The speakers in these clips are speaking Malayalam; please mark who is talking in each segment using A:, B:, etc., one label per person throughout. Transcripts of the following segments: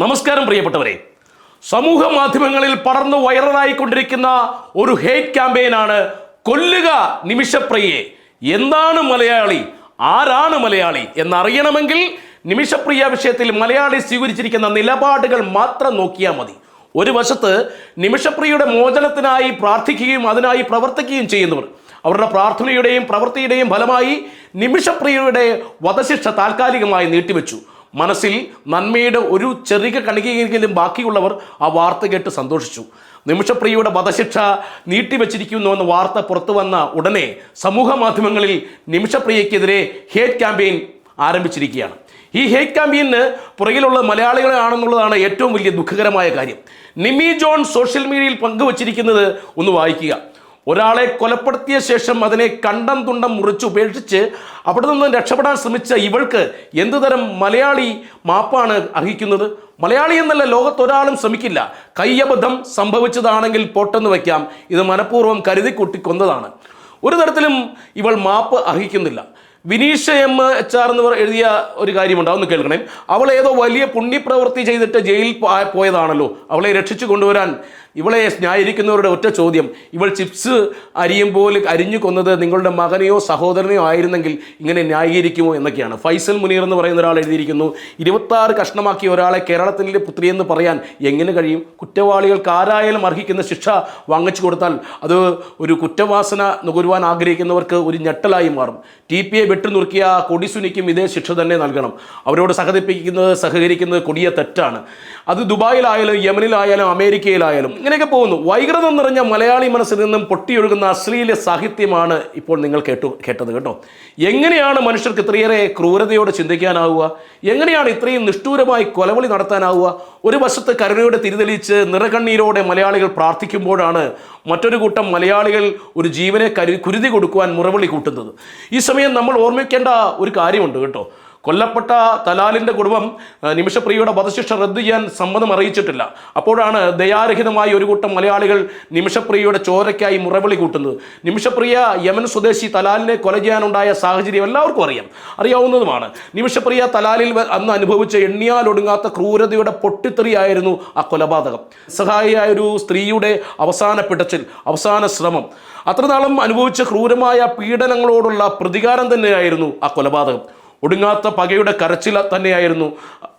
A: നമസ്കാരം പ്രിയപ്പെട്ടവരെ. സമൂഹ മാധ്യമങ്ങളിൽ പടർന്നു വൈറലായിക്കൊണ്ടിരിക്കുന്ന ഒരു ഹേറ്റ് ക്യാമ്പയിനാണ് കൊല്ലുക നിമിഷപ്രിയെ എന്താണ് മലയാളി? ആരാണ് മലയാളി? എന്നറിയണമെങ്കിൽ നിമിഷപ്രിയ വിഷയത്തിൽ മലയാളി സ്വീകരിച്ചിരിക്കുന്ന നിലപാടുകൾ മാത്രം നോക്കിയാൽ മതി. ഒരു വശത്ത് നിമിഷപ്രിയയുടെ മോചനത്തിനായി പ്രാർത്ഥിക്കുകയും അതിനായി പ്രവർത്തിക്കുകയും ചെയ്യുന്നവർ അവരുടെ പ്രാർത്ഥനയുടെയും പ്രവൃത്തിയുടെയും ഫലമായി നിമിഷപ്രിയയുടെ വധശിക്ഷ താൽക്കാലികമായി നീട്ടിവെച്ചു. മനസ്സിൽ നന്മയുടെ ഒരു ചെറിയ കണികയെങ്കിലും ബാക്കിയുള്ളവർ ആ വാർത്ത കേട്ട് സന്തോഷിച്ചു. നിമിഷപ്രിയയുടെ വധശിക്ഷ നീട്ടിവെച്ചിരിക്കുന്നു എന്ന വാർത്ത പുറത്തു വന്ന ഉടനെ സമൂഹ മാധ്യമങ്ങളിൽ നിമിഷപ്രിയയ്ക്കെതിരെ ഹേറ്റ് ക്യാമ്പയിൻ ആരംഭിച്ചിരിക്കുകയാണ്. ഈ ഹേറ്റ് ക്യാമ്പയിന് പുറകിലുള്ള മലയാളികളാണെന്നുള്ളതാണ് ഏറ്റവും വലിയ ദുഃഖകരമായ കാര്യം. നിമി ജോൺ സോഷ്യൽ മീഡിയയിൽ പങ്കുവച്ചിരിക്കുന്നത് ഒന്ന് വായിക്കുക. ഒരാളെ കൊലപ്പെടുത്തിയ ശേഷം അതിനെ കണ്ടം തുണ്ടം മുറിച്ച് ഉപേക്ഷിച്ച് അവിടെ നിന്ന് രക്ഷപ്പെടാൻ ശ്രമിച്ച ഇവൾക്ക് എന്തുതരം മലയാളി മാപ്പാണ് അർഹിക്കുന്നത്? മലയാളി എന്നല്ല ലോകത്തൊരാളും ശ്രമിക്കില്ല. കയ്യബദ്ധം സംഭവിച്ചതാണെങ്കിൽ പൊട്ടെന്ന് വയ്ക്കാം. ഇത് മനഃപൂർവം കരുതി കൂട്ടി കൊന്നതാണ് ഒരു തരത്തിലും ഇവൾ മാപ്പ് അർഹിക്കുന്നില്ല. വിനീഷ എം. എച്ച്. ആർ. എന്നിവർ എഴുതിയ ഒരു കാര്യമുണ്ട് അതൊന്ന് കേൾക്കണേ. അവൾ ഏതോ വലിയ പുണ്യപ്രവൃത്തി ചെയ്തിട്ട് ജയിലിൽ പോയതാണല്ലോ. അവളെ രക്ഷിച്ചു കൊണ്ടുവരാൻ ഇവളെ ന്യായീകരിക്കുന്നവരുടെ ഒറ്റ ചോദ്യം ഇവൾ ചിപ്സ് അരിയുമ്പോൾ അരിഞ്ഞു കൊന്നത് നിങ്ങളുടെ മകനെയോ സഹോദരനെയോ ആയിരുന്നെങ്കിൽ ഇങ്ങനെ ന്യായീകരിക്കുമോ എന്നൊക്കെയാണ്. ഫൈസൽ മുനീർ എന്ന് പറയുന്ന ഒരാൾ എഴുതിയിരിക്കുന്നു ഇരുപത്താറ് കഷ്ണമാക്കിയ ഒരാളെ കേരളത്തിന്റെ പുത്രി എന്ന് പറയാൻ എങ്ങനെ കഴിയും? കുറ്റവാളികൾക്ക് ആരായാലും അർഹിക്കുന്ന ശിക്ഷ വാങ്ങിച്ചു കൊടുത്താൽ അത് ഒരു കുറ്റവാസന നുകരുവാൻ ആഗ്രഹിക്കുന്നവർക്ക് ഒരു ഞെട്ടലായി മാറും. ടി വെട്ടി നുറുക്കിയ കൊടിസുനിക്കും ഇതേ ശിക്ഷ തന്നെ നൽകണം. അവരോട് സഹതിപ്പിക്കുന്നത് സഹകരിക്കുന്നത് കൊടിയ തെറ്റാണ്. അത് ദുബായിലായാലും യമനിലായാലും അമേരിക്കയിലായാലും ഇങ്ങനെയൊക്കെ പോകുന്നു. വൈകൃതം നിറഞ്ഞ മലയാളി മനസ്സിൽ നിന്നും പൊട്ടിയൊഴുകുന്ന അശ്ലീല സാഹിത്യമാണ് ഇപ്പോൾ നിങ്ങൾ കേട്ടു കേട്ടത് കേട്ടോ. എങ്ങനെയാണ് മനുഷ്യർക്ക് ഇത്രയേറെ ക്രൂരതയോടെ ചിന്തിക്കാനാവുക? എങ്ങനെയാണ് ഇത്രയും നിഷ്ഠൂരമായി കൊലവിളി നടത്താനാവുക? ഒരു വശത്ത് കരുണയോടെ തിരിതെളിച്ച് നിറകണ്ണീരോടെ മലയാളികൾ പ്രാർത്ഥിക്കുമ്പോഴാണ് മറ്റൊരു കൂട്ടം മലയാളികൾ ഒരു ജീവനെ കരു കുരുതി കൊടുക്കുവാൻ മുറവിളി കൂട്ടുന്നത്. ഈ സമയം നമ്മൾ ഓർമ്മിക്കേണ്ട ഒരു കാര്യമുണ്ട് കേട്ടോ. കൊല്ലപ്പെട്ട തലാലിന്റെ കുടുംബം നിമിഷപ്രിയയുടെ വധശിക്ഷ റദ്ദു ചെയ്യാൻ സമ്മതം അറിയിച്ചിട്ടില്ല. അപ്പോഴാണ് ദയാരഹിതമായി ഒരു കൂട്ടം മലയാളികൾ നിമിഷപ്രിയയുടെ ചോരയ്ക്കായി മുറവിളി കൂട്ടുന്നത്. നിമിഷപ്രിയ യമൻ സ്വദേശി തലാലിനെ കൊല ചെയ്യാനുണ്ടായ സാഹചര്യം എല്ലാവർക്കും അറിയാം. അറിയാവുന്നതുമാണ്. നിമിഷപ്രിയ തലാലിൽ അന്ന് അനുഭവിച്ച എണ്ണിയാലൊടുങ്ങാത്ത ക്രൂരതയുടെ പൊട്ടിത്തെറിയായിരുന്നു ആ കൊലപാതകം. സഹായിയായ ഒരു സ്ത്രീയുടെ അവസാന പിടച്ചിൽ അവസാന ശ്രമം. അത്രനാളും അനുഭവിച്ച ക്രൂരമായ പീഡനങ്ങളോടുള്ള പ്രതികാരം തന്നെയായിരുന്നു ആ കൊലപാതകം. ഒടുങ്ങാത്ത പകയുടെ കരച്ചില തന്നെയായിരുന്നു.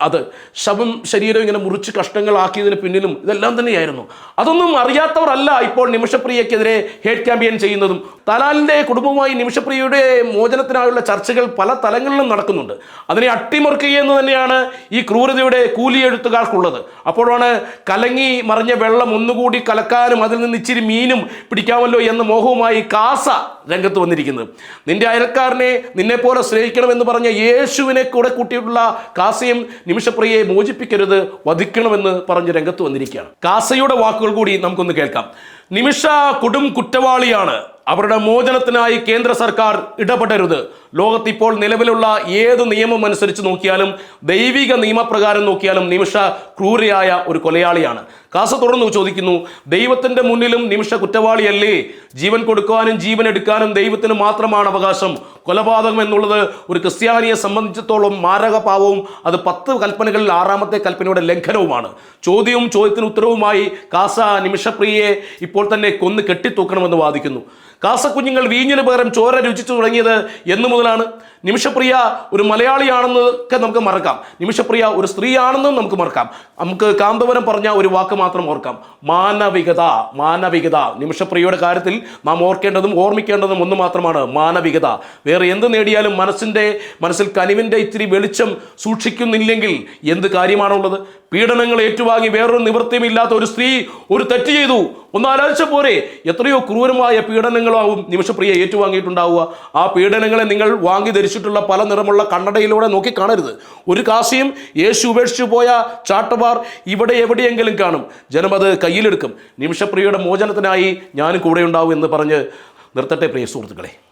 A: അത് ശവം ശരീരം ഇങ്ങനെ മുറിച്ച് കഷ്ണങ്ങളാക്കിയതിന് പിന്നിലും ഇതെല്ലാം തന്നെയായിരുന്നു. അതൊന്നും അറിയാത്തവരല്ല ഇപ്പോൾ നിമിഷപ്രിയക്കെതിരെ ഹേറ്റ് ക്യാമ്പയിൻ ചെയ്യുന്നതും. തലാലിന്റെ കുടുംബവുമായി നിമിഷപ്രിയയുടെ മോചനത്തിനായുള്ള ചർച്ചകൾ പല തലങ്ങളിലും നടക്കുന്നുണ്ട്. അതിനെ അട്ടിമറിക്കുക എന്ന് തന്നെയാണ് ഈ ക്രൂരതയുടെ കൂലി എഴുത്തുകാർക്കുള്ളത് അപ്പോഴാണ് കലങ്ങി മറിഞ്ഞ വെള്ളം ഒന്നുകൂടി കലക്കാനും അതിൽ നിന്ന് ഇച്ചിരി മീനും പിടിക്കാമല്ലോ എന്ന മോഹവുമായി കാസ രംഗത്ത് വന്നിരിക്കുന്നത്. നിന്റെ അയൽക്കാരനെ നിന്നെപ്പോലെ സ്നേഹിക്കണമെന്ന് പറഞ്ഞ യേശുവിനെ കൂടെ കൂട്ടിയിട്ടുള്ള കാസയും നിമിഷപ്രിയയെ മോചിപ്പിക്കരുത് വധിക്കണമെന്ന് പറഞ്ഞ് രംഗത്ത് വന്നിരിക്കുകയാണ്. കാസയുടെ വാക്കുകൾ കൂടി നമുക്കൊന്ന് കേൾക്കാം. നിമിഷ കൊടും കുറ്റവാളിയാണ്. അവരുടെ മോചനത്തിനായി കേന്ദ്ര സർക്കാർ ഇടപെടരുത്. ലോകത്ത് ഇപ്പോൾ നിലവിലുള്ള ഏത് നിയമം അനുസരിച്ച് നോക്കിയാലും ദൈവിക നിയമപ്രകാരം നോക്കിയാലും നിമിഷ ക്രൂരയായ ഒരു കൊലയാളിയാണ്. കാസ തുടർന്ന് ചോദിക്കുന്നു ദൈവത്തിന്റെ മുന്നിലും നിമിഷ കുറ്റവാളിയല്ലേ? ജീവൻ കൊടുക്കാനും ജീവൻ എടുക്കാനും ദൈവത്തിന് മാത്രമാണ് അവകാശം. കൊലപാതകം എന്നുള്ളത് ഒരു ക്രിസ്ത്യാനിയെ സംബന്ധിച്ചിടത്തോളം മാരകപാവവും അത് പത്ത് കൽപ്പനകളിൽ ആറാമത്തെ കൽപ്പനയുടെ ലംഘനവുമാണ്. ചോദ്യവും ചോദ്യത്തിന് ഉത്തരവുമായി കാസ നിമിഷപ്രിയയെ ഇപ്പോൾ തന്നെ കൊന്ന് കെട്ടിത്തൂക്കണമെന്ന് വാദിക്കുന്നു. കാസ കുഞ്ഞുങ്ങൾ വീഞ്ഞിന് പകരം ചോര രുചിച്ചു തുടങ്ങിയത് എന്നു മുതലാണ്. നിമിഷപ്രിയ ഒരു മലയാളിയാണെന്നൊക്കെ നമുക്ക് മറക്കാം. നിമിഷപ്രിയ ഒരു സ്ത്രീയാണെന്നും നമുക്ക് മറക്കാം. നമുക്ക് കാന്തപുരം പറഞ്ഞ ഒരു വാക്ക് മാത്രം ഓർക്കാം. മാനവികത മാനവികത. നിമിഷപ്രിയയുടെ കാര്യത്തിൽ നാം ഓർക്കേണ്ടതും ഓർമ്മിക്കേണ്ടതും ഒന്ന് മാത്രമാണ് മാനവികത. വേറെ എന്ത് നേടിയാലും മനസ്സിന്റെ മനസ്സിൽ കനിവിന്റെ ഇത്തിരി വെളിച്ചം സൂക്ഷിക്കുന്നില്ലെങ്കിൽ എന്ത് കാര്യമാണുള്ളത്? പീഡനങ്ങൾ ഏറ്റുവാങ്ങി വേറൊരു നിവൃത്തിയുമില്ലാത്ത ഒരു സ്ത്രീ ഒരു തെറ്റ് ചെയ്തു. ഒന്ന് ആലോചിച്ച പോരെ എത്രയോ ക്രൂരമായ പീഡനങ്ങളാവും നിമിഷപ്രിയ ഏറ്റുവാങ്ങിയിട്ടുണ്ടാവുക. ആ പീഡനങ്ങളെ നിങ്ങൾ വാങ്ങി ധരിച്ചിട്ടുള്ള പല നിറമുള്ള കണ്ണടയിലൂടെ നോക്കി കാണരുത്. ഒരു കാശിയും യേശു ഉപേക്ഷിച്ചു പോയ ചാട്ടവാർ ഇവിടെ എവിടെയെങ്കിലും കാണും. ജനമത് കയ്യിലെടുക്കും. നിമിഷപ്രിയയുടെ മോചനത്തിനായി ഞാനും കൂടെ ഉണ്ടാവും എന്ന് പറഞ്ഞ് നിർത്തട്ടെ പ്രിയ സുഹൃത്തുക്കളെ.